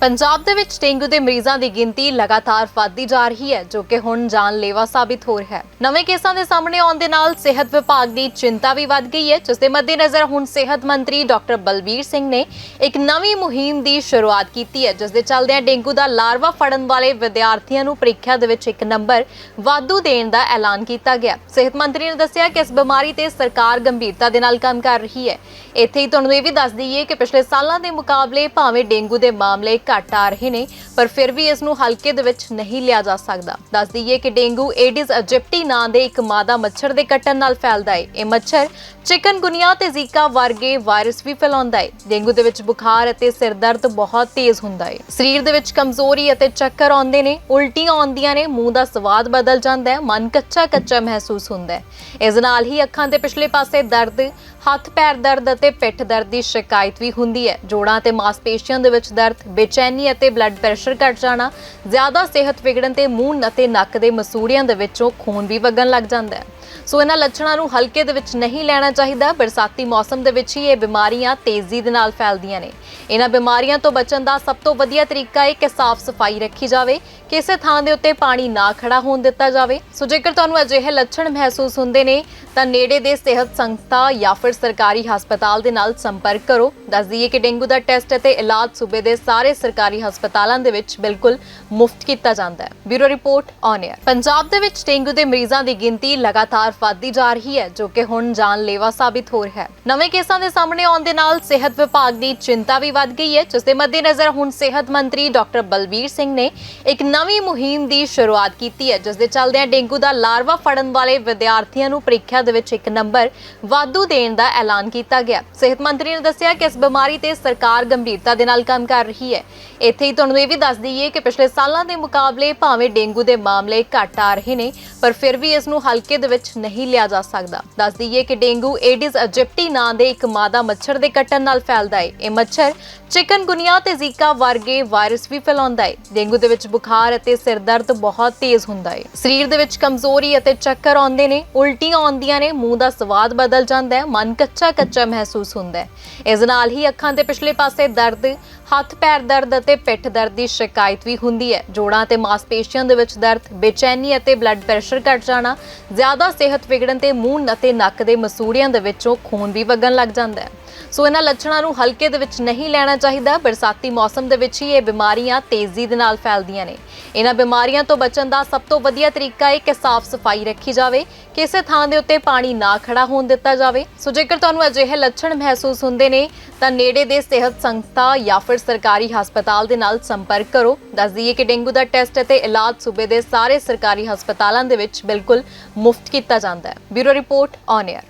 ਪੰਜਾਬ ਦੇ ਵਿੱਚ ਡੇਂਗੂ ਦੇ ਮਰੀਜ਼ਾਂ ਦੀ ਗਿਣਤੀ ਲਗਾਤਾਰ ਵਧਦੀ ਜਾ ਰਹੀ ਹੈ, ਜੋ ਕਿ ਹੁਣ ਜਾਨਲੇਵਾ ਸਾਬਿਤ ਹੋ ਰਿਹਾ ਹੈ। ਨਵੇਂ ਕੇਸਾਂ ਦੇ ਸਾਹਮਣੇ ਆਉਣ ਦੇ ਨਾਲ ਸਿਹਤ ਵਿਭਾਗ ਦੀ ਚਿੰਤਾ ਵੀ ਵੱਧ ਗਈ ਹੈ, ਜਿਸ ਦੇ ਮੱਦੇਨਜ਼ਰ ਹੁਣ ਸਿਹਤ ਮੰਤਰੀ ਡਾਕਟਰ ਬਲਬੀਰ ਸਿੰਘ ਨੇ ਇੱਕ ਨਵੀਂ ਮੁਹਿੰਮ ਦੀ ਸ਼ੁਰੂਆਤ ਕੀਤੀ ਹੈ, ਜਿਸ ਦੇ ਚੱਲਦਿਆਂ ਡੇਂਗੂ ਦਾ ਲਾਰਵਾ ਫੜਨ ਵਾਲੇ ਵਿਦਿਆਰਥੀਆਂ ਨੂੰ ਪ੍ਰੀਖਿਆ ਦੇ ਵਿੱਚ ਇੱਕ ਨੰਬਰ ਵਾਧੂ ਦੇਣ ਦਾ ਐਲਾਨ ਕੀਤਾ ਗਿਆ। ਸਿਹਤ ਮੰਤਰੀ ਨੇ ਦੱਸਿਆ ਕਿ ਇਸ ਬਿਮਾਰੀ ਤੇ ਸਰਕਾਰ ਗੰਭੀਰਤਾ ਦੇ ਨਾਲ ਕੰਮ ਕਰ ਰਹੀ ਹੈ। ਇੱਥੇ ਹੀ ਤੁਹਾਨੂੰ ਇਹ ਵੀ ਦੱਸ ਦਈਏ ਕਿ ਪਿਛਲੇ ਸਾਲਾਂ ਦੇ ਮੁਕਾਬਲੇ ਭਾਵੇਂ ਡੇਂਗੂ ਦੇ ਮਾਮਲੇ ਘੱਟ ਆ ਰਹੇ ਨੇ, ਪਰ ਫਿਰ ਵੀ ਇਸ ਨੂੰ ਹਲਕੇ ਦੇ ਵਿੱਚ ਨਹੀਂ ਲਿਆ ਜਾ ਸਕਦਾ। ਦੱਸ ਦਈਏ ਕਿ ਡੇਂਗੂ ਏਡਿਸ ਅਜਿਪਟੀ ਨਾਂ ਦੇ ਇੱਕ ਮਾਦਾ ਮੱਛਰ ਦੇ ਕੱਟਣ ਨਾਲ ਫੈਲਦਾ ਹੈ ਇਹ ਮੱਛਰ ਚਿਕਨਗੁਨੀਆ ਤੇ ਜ਼ੀਕਾ ਵਰਗੇ ਵਾਇਰਸ ਵੀ ਫੈਲਾਉਂਦਾ ਹੈ ਡੇਂਗੂ ਦੇ ਵਿੱਚ ਬੁਖਾਰ ਅਤੇ ਸਿਰ ਦਰਦ ਬਹੁਤ ਤੇਜ਼ ਹੁੰਦਾ ਹੈ ਸਰੀਰ ਦੇ ਵਿੱਚ ਕਮਜ਼ੋਰੀ ਅਤੇ ਚੱਕਰ ਆਉਂਦੇ ਨੇ, ਉਲਟੀਆਂ ਆਉਂਦੀਆਂ ਨੇ, ਮੂੰਹ ਦਾ ਸਵਾਦ ਬਦਲ ਜਾਂਦਾ ਹੈ ਮਨ ਕੱਚਾ ਕੱਚਾ ਮਹਿਸੂਸ ਹੁੰਦਾ ਹੈ ਇਸ ਨਾਲ ਹੀ ਅੱਖਾਂ ਦੇ ਪਿਛਲੇ ਪਾਸੇ ਦਰਦ ਹੱਥ, ਪੈਰ ਦਰਦ ਅਤੇ ਪਿੱਠ ਦਰਦ ਦੀ ਸ਼ਿਕਾਇਤ ਵੀ ਹੁੰਦੀ ਹੈ। ਜੋੜਾਂ ਤੇ ਮਾਸਪੇਸ਼ੀਆਂ ਦੇ ਵਿੱਚ ਦਰਦ, ਬੇਚੈਨੀ ਅਤੇ ਬਲੱਡ ਪ੍ਰੈਸ਼ਰ ਘਟ ਜਾਣਾ, ਜ਼ਿਆਦਾ ਸਿਹਤ ਵਿਗੜਨ ਤੇ ਮੂੰਹ ਅਤੇ ਨੱਕ ਦੇ ਮਸੂੜਿਆਂ ਦੇ ਵਿੱਚੋਂ ਖੂਨ ਵੀ ਵਗਣ ਲੱਗ ਜਾਂਦਾ ਹੈ। ਸੋ ਇਹਨਾਂ ਲੱਛਣਾਂ ਨੂੰ ਹਲਕੇ ਦੇ ਵਿੱਚ ਨਹੀਂ ਲੈਣਾ ਚਾਹੀਦਾ। ਬਰਸਾਤੀ ਮੌਸਮ ਦੇ ਵਿੱਚ ਹੀ ਇਹ ਬਿਮਾਰੀਆਂ ਤੇਜ਼ੀ ਦੇ ਨਾਲ ਫੈਲਦੀਆਂ ਨੇ। ਇਹਨਾਂ ਬਿਮਾਰੀਆਂ ਤੋਂ ਬਚਣ ਦਾ ਸਭ ਤੋਂ ਵਧੀਆ ਤਰੀਕਾ ਹੈ ਕਿ ਸਾਫ਼ ਸਫ਼ਾਈ ਰੱਖੀ ਜਾਵੇ। ਕਿਸੇ ਥਾਂ ਦੇ ਉੱਤੇ ਪਾਣੀ ਨਾ ਖੜਾ ਹੋਣ ਦਿੱਤਾ ਜਾਵੇ। ਸੋ ਜੇਕਰ ਤੁਹਾਨੂੰ ਅਜਿਹੇ ਲੱਛਣ ਮਹਿਸੂਸ ਹੁੰਦੇ ਨੇ, ਤਾਂ ਨੇੜੇ ਦੇ ਸਿਹਤ ਸੰਸਥਾ ਜਾਂ ਫਿਰ ਸਰਕਾਰੀ ਹਸਪਤਾਲ ਦੇ ਨਾਲ ਸੰਪਰਕ ਕਰੋ। ਦੱਸ ਦਈਏ ਕਿ ਡੇਂਗੂ ਦਾ ਟੈਸਟ ਅਤੇ ਇਲਾਜ ਸੂਬੇ ਦੇ ਸਾਰੇ ਸਰਕਾਰੀ ਹਸਪਤਾਲਾਂ ਦੇ ਵਿੱਚ ਬਿਲਕੁਲ ਮੁਫਤ ਕੀਤਾ ਜਾਂਦਾ ਹੈ। Bureau report on air Punjab ਦੇ ਵਿੱਚ ਡੇਂਗੂ ਦੇ ਮਰੀਜ਼ਾਂ ਦੀ ਗਿਣਤੀ ਲਗਾਤਾਰ ਵਧਦੀ ਜਾ ਰਹੀ ਹੈ, ਜੋ ਕਿ ਹੁਣ ਜਾਨਲੇਵਾ ਸਾਬਿਤ ਹੋ ਰਿਹਾ ਹੈ। ਨਵੇਂ ਕੇਸਾਂ ਦੇ ਸਾਹਮਣੇ ਆਉਣ ਦੇ ਨਾਲ ਸਿਹਤ ਵਿਭਾਗ ਦੀ ਚਿੰਤਾ ਵੀ ਵੱਧ ਗਈ ਹੈ, ਜਿਸ ਦੇ ਮੱਦੇਨਜ਼ਰ ਹੁਣ ਸਿਹਤ ਮੰਤਰੀ ਡਾਕਟਰ ਬਲਬੀਰ ਸਿੰਘ ਨੇ ਇੱਕ ਨਵੀਂ ਮੁਹਿੰਮ ਦੀ ਸ਼ੁਰੂਆਤ ਕੀਤੀ ਹੈ, ਜਿਸ ਦੇ ਚੱਲਦਿਆਂ ਡੇਂਗੂ ਦਾ ਲਾਰਵਾ ਫੜਨ ਵਾਲੇ ਵਿਦਿਆਰਥੀਆਂ ਨੂੰ ਪ੍ਰੀਖਿਆ ਦੇ ਵਿੱਚ ਇੱਕ ਨੰਬਰ ਵਾਧੂ ਦੇਣ ਦਾ ਐਲਾਨ ਕੀਤਾ ਗਿਆ। ਸਿਹਤ ਮੰਤਰੀ ਨੇ ਦੱਸਿਆ ਕਿ ਇਸ ਬਿਮਾਰੀ ਤੇ ਸਰਕਾਰ ਗੰਭੀਰਤਾ ਦੇ ਨਾਲ ਕੰਮ ਕਰ ਰਹੀ ਹੈ। ਇੱਥੇ ਹੀ ਤੁਹਾਨੂੰ ਇਹ ਵੀ ਦੱਸ ਦਈਏ ਕਿ ਪਿਛਲੇ ਸਾਲਾਂ ਦੇ ਮੁਕਾਬਲੇ ਭਾਵੇਂ ਡੇਂਗੂ ਦੇ ਮਾਮਲੇ ਘੱਟ ਆ ਰਹੇ ਨੇ, ਪਰ ਫਿਰ ਵੀ ਇਸ ਨੂੰ ਹਲਕੇ ਦੇ ਵਿੱਚ ਨਹੀਂ ਲਿਆ ਜਾ ਸਕਦਾ। ਦੱਸ ਦਈਏ ਕਿ ਡੇਂਗੂ ਏਡਿਸ ਅਜਿਪਟੀ ਨਾਂ ਦੇ ਇੱਕ ਮਾਦਾ ਮੱਛਰ ਦੇ ਕੱਟਣ ਨਾਲ ਫੈਲਦਾ ਹੈ। ਇਹ ਮੱਛਰ ਚਿਕਨਗੁਨੀਆ ਤੇ ਜ਼ੀਕਾ ਵਰਗੇ ਵਾਇਰਸ ਵੀ ਫੈਲਾਉਂਦਾ ਹੈ। ਡੇਂਗੂ ਦੇ ਵਿੱਚ ਬੁਖਾਰ ਅਤੇ ਸਿਰ ਦਰਦ ਬਹੁਤ ਤੇਜ਼ ਹੁੰਦਾ ਹੈ। ਸਰੀਰ ਦੇ ਵਿੱਚ ਕਮਜ਼ੋਰੀ ਅਤੇ ਚੱਕਰ ਆਉਂਦੇ ਨੇ। ਉਲਟੀਆਂ ਆਉਂਦੀਆਂ ਨੇ। ਮੂੰਹ ਦਾ ਸਵਾਦ ਬਦਲ ਜਾਂਦਾ ਹੈ। ਮਨ ਕੱਚਾ ਕੱਚਾ ਮਹਿਸੂਸ ਹੁੰਦਾ ਹੈ। ਇਸ ਨਾਲ ਹੀ ਅੱਖਾਂ ਦੇ ਪਿਛਲੇ ਪਾਸੇ ਦਰਦ ਹੱਥ, ਪੈਰ ਦਰਦ ਅਤੇ ਪਿੱਠ ਦਰਦ ਦੀ ਸ਼ਿਕਾਇਤ ਵੀ ਹੁੰਦੀ ਹੈ। ਜੋੜਾਂ ਤੇ ਮਾਸਪੇਸ਼ੀਆਂ ਦੇ ਵਿੱਚ ਦਰਦ, ਬੇਚੈਨੀ ਅਤੇ ਬਲੱਡ ਪ੍ਰੈਸ਼ਰ ਘਟ ਜਾਣਾ, ਜ਼ਿਆਦਾ ਸਿਹਤ ਵਿਗੜਨ ਤੇ ਮੂੰਹ ਅਤੇ ਨੱਕ ਦੇ ਮਸੂੜਿਆਂ ਦੇ ਵਿੱਚੋਂ ਖੂਨ ਵੀ ਵਗਣ ਲੱਗ ਜਾਂਦਾ ਹੈ। ਸੋ ਇਹਨਾਂ ਲੱਛਣਾਂ ਨੂੰ ਹਲਕੇ ਦੇ ਵਿੱਚ ਨਹੀਂ ਲੈਣਾ ਚਾਹੀਦਾ। ਬਰਸਾਤੀ ਮੌਸਮ ਦੇ ਵਿੱਚ ਹੀ ਇਹ ਬਿਮਾਰੀਆਂ ਤੇਜ਼ੀ ਦੇ ਨਾਲ ਫੈਲਦੀਆਂ ਨੇ। ਇਹਨਾਂ ਬਿਮਾਰੀਆਂ ਤੋਂ ਬਚਣ ਦਾ ਸਭ ਤੋਂ ਵਧੀਆ ਤਰੀਕਾ ਹੈ ਕਿ ਸਾਫ਼ ਸਫ਼ਾਈ ਰੱਖੀ ਜਾਵੇ। ਕਿਸੇ ਥਾਂ ਦੇ ਉੱਤੇ ਪਾਣੀ ਨਾ ਖੜਾ ਹੋਣ ਦਿੱਤਾ ਜਾਵੇ। ਸੋ ਜੇਕਰ ਤੁਹਾਨੂੰ ਅਜਿਹੇ ਲੱਛਣ ਮਹਿਸੂਸ ਹੁੰਦੇ ਨੇ, ਤਾਂ ਨੇੜੇ ਦੇ ਸਿਹਤ ਸੰਸਥਾ ਜਾਂ ਫਿਰ ਸਰਕਾਰੀ ਹਸਪਤਾਲ ਦੇ ਨਾਲ ਸੰਪਰਕ ਕਰੋ। ਦੱਸ ਦਈਏ ਕਿ ਡੇਂਗੂ ਦਾ ਟੈਸਟ ਅਤੇ ਇਲਾਜ ਸੂਬੇ ਦੇ ਸਾਰੇ ਸਰਕਾਰੀ ਹਸਪਤਾਲਾਂ ਦੇ ਵਿੱਚ ਬਿਲਕੁਲ ਮੁਫਤ ਕੀਤਾ ਜਾਂਦਾ ਹੈ। Bureau report on air